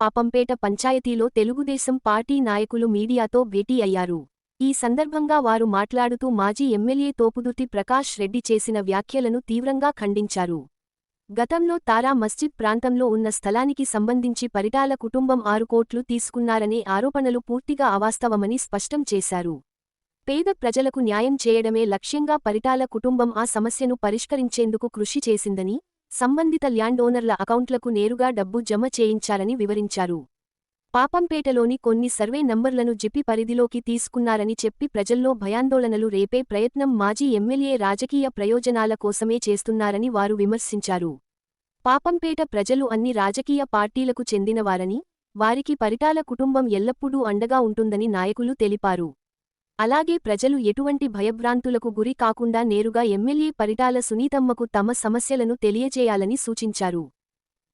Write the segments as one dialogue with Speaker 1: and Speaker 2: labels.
Speaker 1: పాపంపేట పంచాయతీలో తెలుగుదేశం పార్టీ నాయకులు మీడియాతో భేటీ అయ్యారు. ఈ సందర్భంగా వారు మాట్లాడుతూ మాజీ ఎమ్మెల్యే తోపుదుర్తి ప్రకాష్ రెడ్డి చేసిన వ్యాఖ్యలను తీవ్రంగా ఖండించారు. గతంలో తారా మస్జిద్ ప్రాంతంలో ఉన్న స్థలానికి సంబంధించి పరిటాల కుటుంబం ఆరు కోట్లు తీసుకున్నారనే ఆరోపణలు పూర్తిగా అవాస్తవమని స్పష్టం చేశారు. పేద ప్రజలకు న్యాయం చేయడమే లక్ష్యంగా పరిటాల కుటుంబం ఆ సమస్యను పరిష్కరించేందుకు కృషి చేసిందని సంబంధిత ల్యాండ్ ఓనర్ల అకౌంట్లకు నేరుగా డబ్బు జమ చేయించాలని వివరించారు. పాపంపేటలోని కొన్ని సర్వే నంబర్లను జిపి పరిధిలోకి తీసుకున్నారని చెప్పి ప్రజల్లో భయాందోళనలు రేపే ప్రయత్నం మాజీ ఎమ్మెల్యే రాజకీయ ప్రయోజనాల కోసమే చేస్తున్నారని వారు విమర్శించారు. పాపంపేట ప్రజలు అన్ని రాజకీయ పార్టీలకు చెందినవారని వారికి పరిటాల కుటుంబం ఎల్లప్పుడూ అండగా ఉంటుందని నాయకులు తెలిపారు. అలాగే ప్రజలు ఎటువంటి భయభ్రాంతులకు గురి కాకుండా నేరుగా ఎమ్మెల్యే పరిటాల సునీతమ్మకు తమ సమస్యలను తెలియజేయాలని సూచించారు.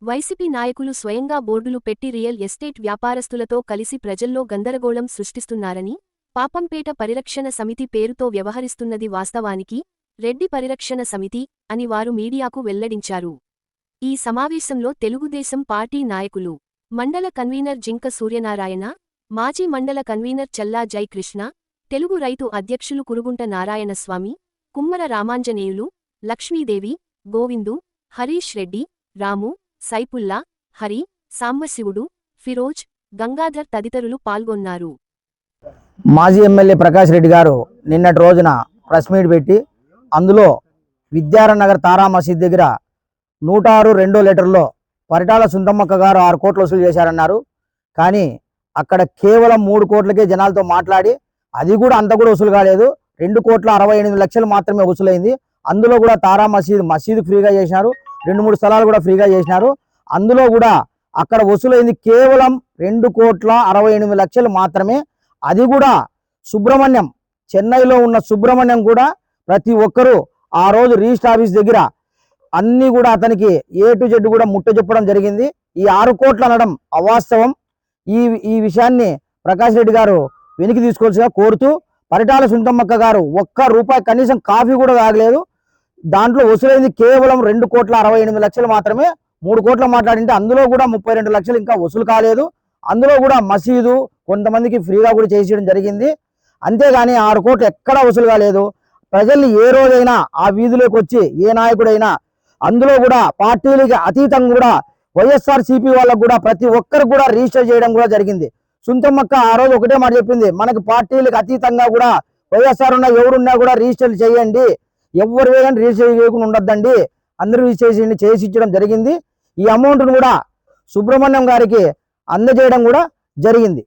Speaker 1: వైసీపీ నాయకులు స్వయంగా బోర్డులు పెట్టి రియల్ ఎస్టేట్ వ్యాపారస్తులతో కలిసి ప్రజల్లో గందరగోళం సృష్టిస్తున్నారని పాపంపేట పరిరక్షణ సమితి పేరుతో వ్యవహరిస్తున్నది వాస్తవానికి రెడ్డి పరిరక్షణ సమితి అని వారు మీడియాకు వెల్లడించారు. ఈ సమావేశంలో తెలుగుదేశం పార్టీ నాయకులు మండల కన్వీనర్ జింక సూర్యనారాయణ మాజీ మండల కన్వీనర్ చల్లా జైకృష్ణ తెలుగు రైతు అధ్యక్షులు కురుగుంట నారాయణస్వామి కుమ్మర రామాంజనేయులు లక్ష్మీదేవి గోవిందు హరీష్ రెడ్డి రాము సైపుల్లా హరి సాంబశివుడు ఫిరోజ్ గంగాధర్ తదితరులు పాల్గొన్నారు.
Speaker 2: మాజీ ఎమ్మెల్యే ప్రకాష్ రెడ్డి గారు నిన్నటి రోజున ప్రెస్ మీట్ పెట్టి అందులో విద్యారనగర్ తారా మసీద్ దగ్గర నూట ఆరు రెండో లీటర్లో పరిటాల సుందమ్మక్క గారు ఆరు కోట్లు వసూలు చేశారన్నారు. కానీ అక్కడ కేవలం మూడు కోట్లకే జనాలతో మాట్లాడి అది కూడా అంత కూడా వసూలు కాలేదు. రెండు కోట్ల అరవై ఎనిమిది లక్షలు మాత్రమే వసూలైంది. అందులో కూడా తారా మసీద్ మసీద్ ఫ్రీగా చేసినారు. రెండు మూడు స్థలాలు కూడా ఫ్రీగా చేసినారు. అందులో కూడా అక్కడ వసూలైంది కేవలం రెండు కోట్ల అరవై ఎనిమిది లక్షలు మాత్రమే. అది కూడా సుబ్రహ్మణ్యం చెన్నైలో ఉన్న సుబ్రహ్మణ్యం కూడా ప్రతి ఒక్కరూ ఆ రోజు రిజిస్టర్ ఆఫీస్ దగ్గర అన్నీ కూడా అతనికి ఏ టు జెడ్ కూడా ముట్ట చెప్పడం జరిగింది. ఈ ఆరు కోట్లు అనడం అవాస్తవం. ఈ ఈ విషయాన్ని ప్రకాష్ రెడ్డి గారు వెనక్కి తీసుకోవాల్సిగా కోరుతూ పరిటాల సుంటమ్మక్క గారు ఒక్క రూపాయి కనీసం కాఫీ కూడా తాగలేదు. దాంట్లో వసూలైంది కేవలం రెండు కోట్ల అరవై ఎనిమిది లక్షలు మాత్రమే. మూడు కోట్ల మాట్లాడింటే అందులో కూడా ముప్పై రెండు లక్షలు ఇంకా వసూలు కాలేదు. అందులో కూడా మసీదు కొంతమందికి ఫ్రీగా కూడా చేసేయడం జరిగింది. అంతేగాని ఆరు కోట్లు ఎక్కడా వసూలు కాలేదు. ప్రజల్ని ఏ రోజైనా ఆ వీధిలోకి వచ్చి ఏ నాయకుడైనా అందులో కూడా పార్టీలకి అతీతంగా కూడా వైఎస్ఆర్ సిపి వాళ్ళకు కూడా ప్రతి ఒక్కరికి కూడా రిజిస్టర్ చేయడం కూడా జరిగింది. సుంతమ్మక్క ఆ రోజు ఒకటే మాట చెప్పింది. మనకి పార్టీలకు అతీతంగా కూడా వైఎస్ఆర్ ఉన్న ఎవరున్నా కూడా రిజిస్టర్ చేయండి. ఎవరు వేయని రిజిస్టర్ చేయకుండా ఉండొద్దండి. అందరూ రిజిస్టర్ చేసి ఇచ్చడం జరిగింది. ఈ అమౌంట్ను కూడా సుబ్రహ్మణ్యం గారికి అందజేయడం కూడా జరిగింది.